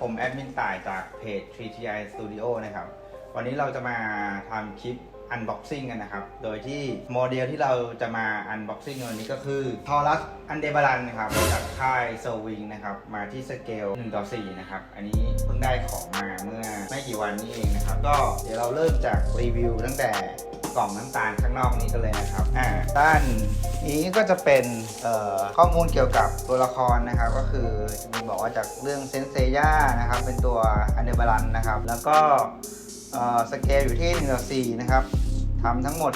ผมแอดมินต่ายจากเพจ 3TI Studio นะครับ วันนี้เราจะมาทำคลิป unboxing กันนะครับ โดยที่โมเดลที่เราจะมา unboxing วันนี้ก็คือ Taurus a n d e b a l a n นะครับจากค่าย s o w i n g นะครับ มาที่สเกล1ต่อ4นะครับ อันนี้เพิ่งได้ของมาเมื่อไม่กี่วันนี้เองนะครับ ก็เดี๋ยวเราเริ่มจากรีวิวตั้งแต่ กล่องน้ำตาลข้างนอกนี้กันเลยนะครับอ่าด้านนี้ก็จะเป็นเอ่อข้อมูลเกี่ยวกับตัวละครนะครับ ก็คือจะมีบอกว่าจากเรื่องเซนเซย่านะครับ เป็นตัวอันเดอร์บาลันนะครับ แล้วก็เอ่อสเกลอยู่ที่1ต่อ4นะครับทำทั้งหมด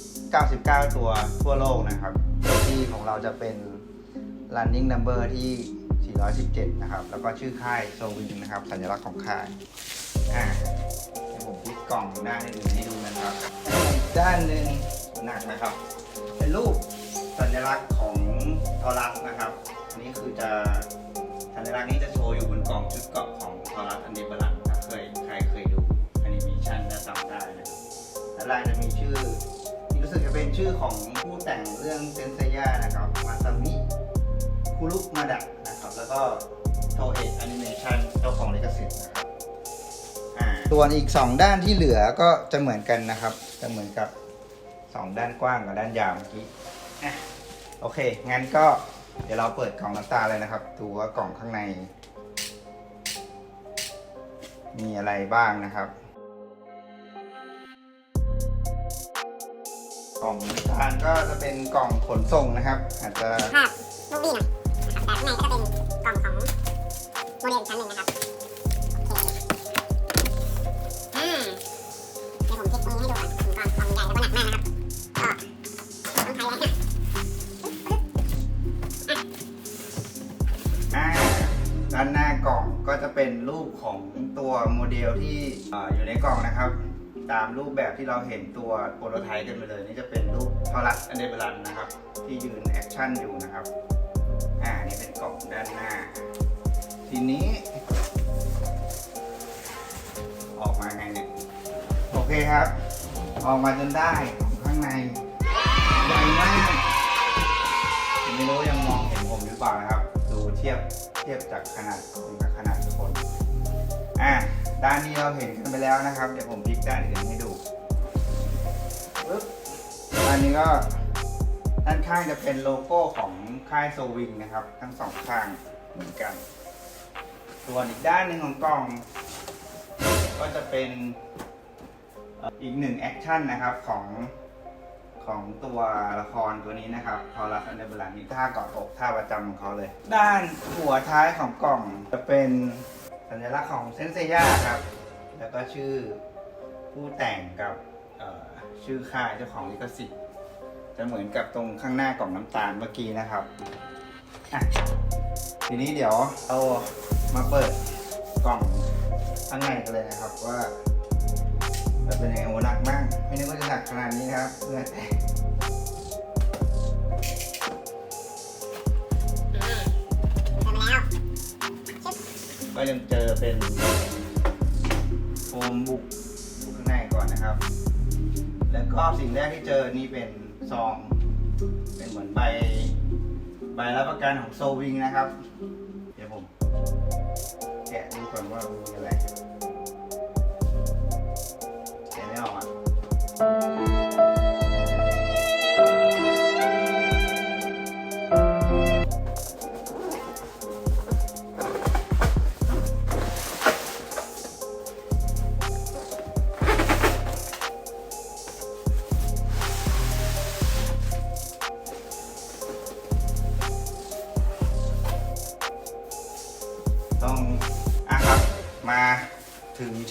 499 ตัวทั่วโลกนะครับโดยที่ของเราจะเป็น running number ที่ 417 นะครับ แล้วก็ชื่อค่ายโซวิงนะครับ สัญลักษณ์ของค่ายอ่าเดี๋ยว ผมพลิกกล่องด้านอื่นให้ดูนะครับอีกด้านหนึ่งหนักนะครับ เป็นรูปสัญลักษณ์ของทอรัสนะครับอันนี้คือจะสัญลักษณ์นี้จะโชว์อยู่บนกล่องชุดเกาะของทอรัสอันเดบลันถ้าเคยใครเคยดูแอนิเมชันจะจำได้นะครับและลายจะมีชื่อรู้สึกจะเป็นชื่อของผู้แต่งเรื่องเซนเซย่านะครับมาซามิคุรุมาดะนะครับ แล้วก็โทเอะแอนิเมชันเจ้าของลิขสิทธิ์นะครับ ส่วนอีก 2 ด้านที่เหลือก็จะเหมือนกันนะครับ จะเหมือนกับ 2 ด้านกว้างกับด้านยาวเมื่อกี้อะโอเค งั้นก็เดี๋ยวเราเปิดกล่องน้ำตาเลยนะครับ ดูว่ากล่องข้างใน มีอะไรบ้างนะครับ กล่องน้ำตาลก็จะเป็นกล่องขนส่งนะครับ อาจจะภาพรูปบี้หน่อยนะแต่ข้างในก็จะเป็นกล่องของโมเดลอีกชั้นหนึ่งนะครับ ปของตัวโมเดลที่ออยู่ในกล่องนะครับ ตามรูปแบบที่เราเห็นตัวโปรโตไทป์กันไปเลยนี่จะเป็นรูปทอรัสอันเดเบรันนะครับ ที่ยืนแอคชั่นอยู่นะครับอ่านี่เป็นกล่องด้านหน้า ทีนี้ ออกมาไงเนี่ยโอเคครับ ออกมาจนได้ข้างในใหญ่มากไม่รู้ยังมองเห็นผมหรือเปล่านะครับ ดูเทียบเทียบจากขนาดกล่อง อะด้านนี้เราเห็นกันไปแล้วนะครับ เดี๋ยวผมพลิกด้านอื่นให้ดูปึ๊บด้านนี้ก็ด้านข้างจะเป็นโลโก้ของค่ายโซวิงนะครับ ทั้งสองข้างเหมือนกัน ส่วนอีกด้านหนึ่งของกล่อง ก็จะเป็นอีกหนึ่งแอคชั่นนะครับของของตัวละครตัวนี้นะครับทอรัสอันเดอร์บลันนี่ท่าเกาะอกท่าประจำของเขาเลย ด้านหัวท้ายของกล่องจะเป็น สัญลักษณ์ของเซนเซย่าครับ แล้วก็ชื่อผู้แต่งกับชื่อค่ายเจ้าของลิขสิทธิ์จะเหมือนกับตรงข้างหน้ากล่องน้ำตาลเมื่อกี้นะครับทีนี้เดี๋ยวเอามาเปิดกล่องข้างในกันเลยนะครับว่าจะเป็นยังไงโหหนักมาก ไม่นึกว่าจะหนักขนาดนี้นะครับเพื่อน ก็ยังเจอเป็นโฟมบุกบุกข้างในก่อนนะครับ แล้วก็สิ่งแรกที่เจอนี่เป็นซอง เป็นเหมือนใบใบรับประกันของโซวิงนะครับ เดี๋ยวผมแกะดูก่อนว่ามีอะไร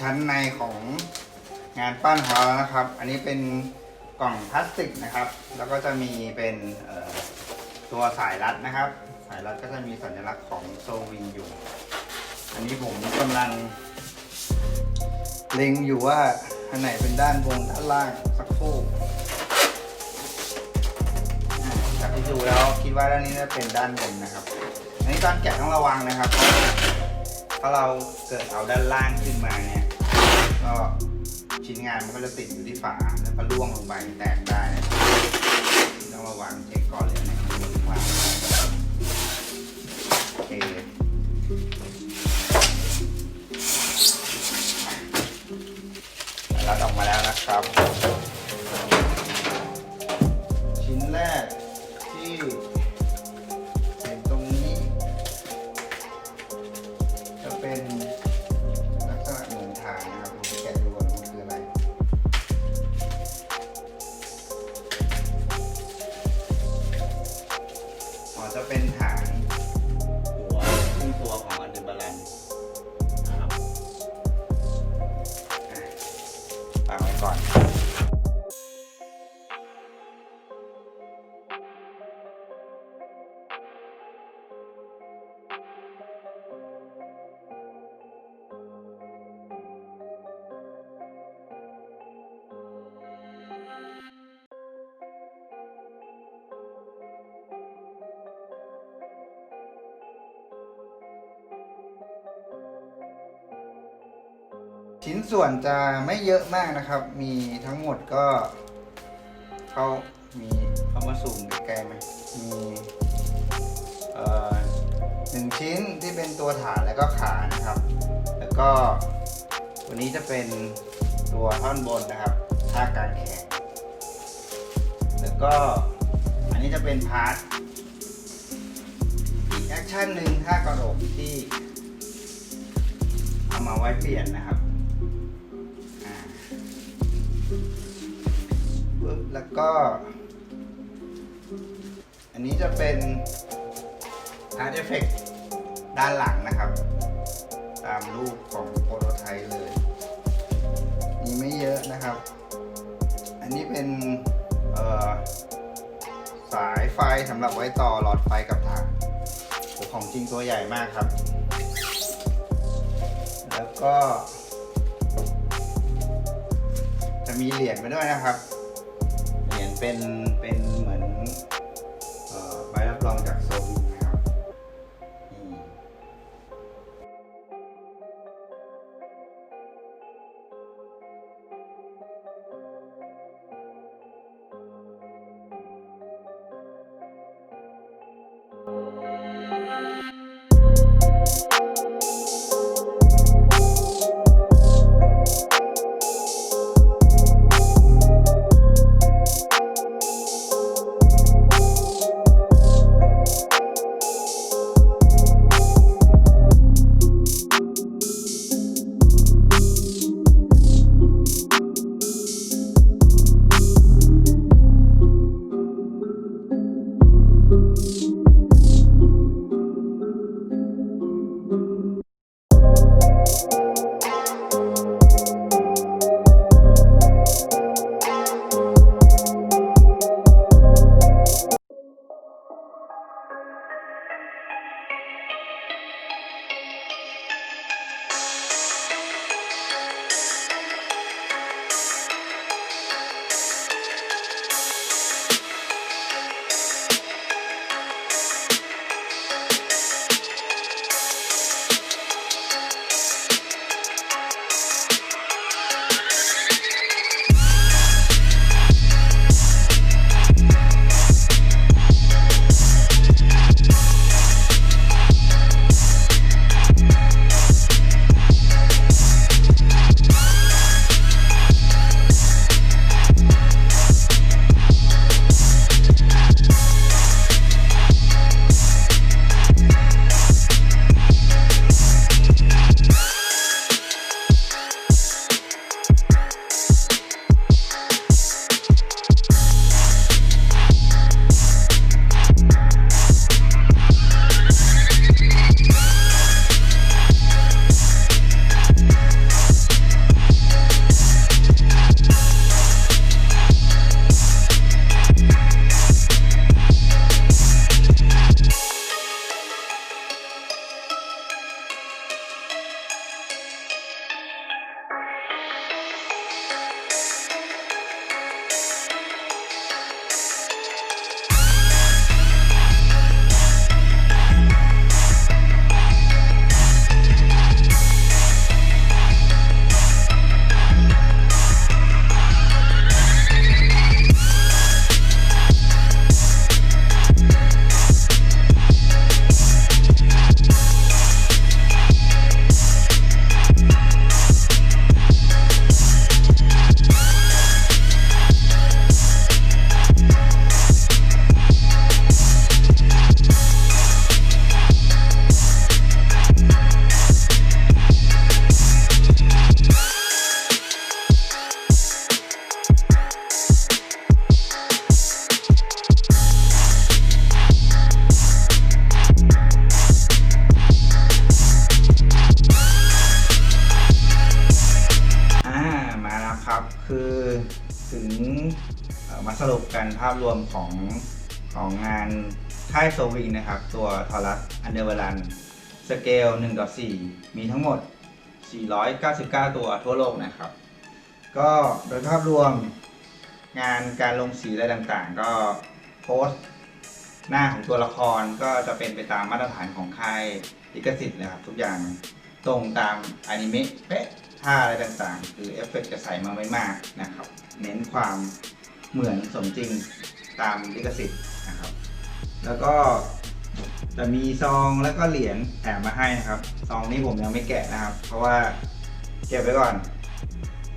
ชั้นในของงานปั้นของเรานะครับ อันนี้เป็นกล่องพลาสติกนะครับ แล้วก็จะมีเป็นตัวสายรัดนะครับ สายรัดก็จะมีสัญลักษณ์ของโซวิงอยู่ อันนี้ผมกำลัง เล็งอยู่ว่าอันไหนเป็นด้านบนด้านล่างสักครู่จากที่ดูแล้วคิดว่าด้านนี้จะเป็นด้านบนนะครับ อันนี้ตอนแกะต้องระวังนะครับ เพราะเราเกิดเอาด้านล่างขึ้นมาเนี่ย ก็ชิ้นงานมันก็จะติดอยู่ที่ฝาแล้วก็ร่วงลงไปแตกได้ต้องระวังเช็คก่อนเลยนะบว่าโอเคเราออกมาแล้วนะครับ ชิ้นแรกที่เป็นตรงนี้ จะเป็น ชิ้นส่วนจะไม่เยอะมากนะครับ มีทั้งหมดก็เขามีเขามาสูงใกลไหมมีเอ่อหนึ่งชิ้นที่เป็นตัวฐานแล้วก็ขานะครับ แล้วก็ตัวนี้จะเป็นตัวท่อนบนนะครับท่ากางแขนแล้วก็อันนี้จะเป็นพาร์ทอีกแอคชั่นหนึ่งท่ากระโดดที่เอามาไว้เปลี่ยนนะครับ แล้วก็ อันนี้จะเป็น Art Effect ด้านหลังนะครับ ตามรูปของโปรโตไทป์เลย มีไม่เยอะนะครับ อันนี้เป็นสายไฟสำหรับไว้ต่อหลอดไฟกับถ่านโอ้ของจริงตัวใหญ่มากครับ แล้วก็ จะมีเหรียญมาด้วยนะครับ เป็น ภาพรวมของของงานค่ายโซวิงนะครับ ตัวทอรัสอันเดอร์เวลันสเกล1.4 มีทั้งหมด 499 ตัวทั่วโลกนะครับ ก็โดยภาพรวมงานการลงสีอะไรต่างๆ ก็โพสหน้าของตัวละครก็จะเป็นไปตามมาตรฐานของค่ายลิขสิทธิ์นะครับ ทุกอย่างตรงตามอนิเมะเป๊ะท่าอะไรต่างๆ คือเอฟเฟกต์จะใส่มาไม่มากนะครับ เน้นความ เหมือนสมจริงตามลิขสิทธิ์นะครับ แล้วก็จะมีซองแล้วก็เหรียญแถมมาให้นะครับ ซองนี้ผมยังไม่แกะนะครับ เพราะว่าเก็บไว้ก่อน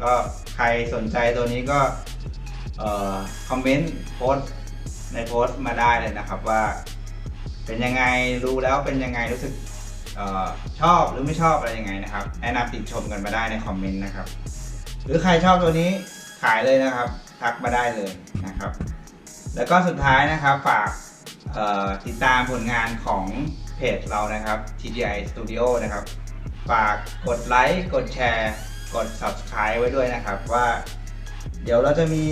ก็ใครสนใจตัวนี้ก็เอ่อคอมเมนต์โพสต์ในโพสต์มาได้เลยนะครับว่า เป็นยังไงรู้แล้วเป็นยังไงรู้สึกออชอบหรือไม่ชอบอะไรยังไงนะครับแนะนำติดชมกันมาได้ในคอมเมนต์นะครับ หรือใครชอบตัวนี้ขายเลยนะครับ ทักมาได้เลยนะครับ แล้วก็สุดท้ายนะครับฝากติดตามผลงานของเพจเรานะครับ TDI Studio นะครับ ฝากกดไลค์กดแชร์ กด subscribe ไว้ด้วยนะครับว่า เดี๋ยวเราจะมี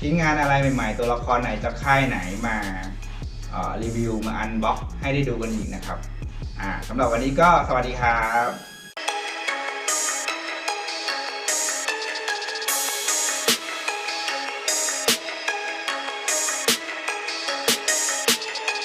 ชิ้นงานอะไรใหม่ๆ ตัวละครไหนจากค่ายไหนมารีวิวมาอันบ็อกให้ได้ดูกันอีกนะครับสำหรับวันนี้ก็สวัสดีครับ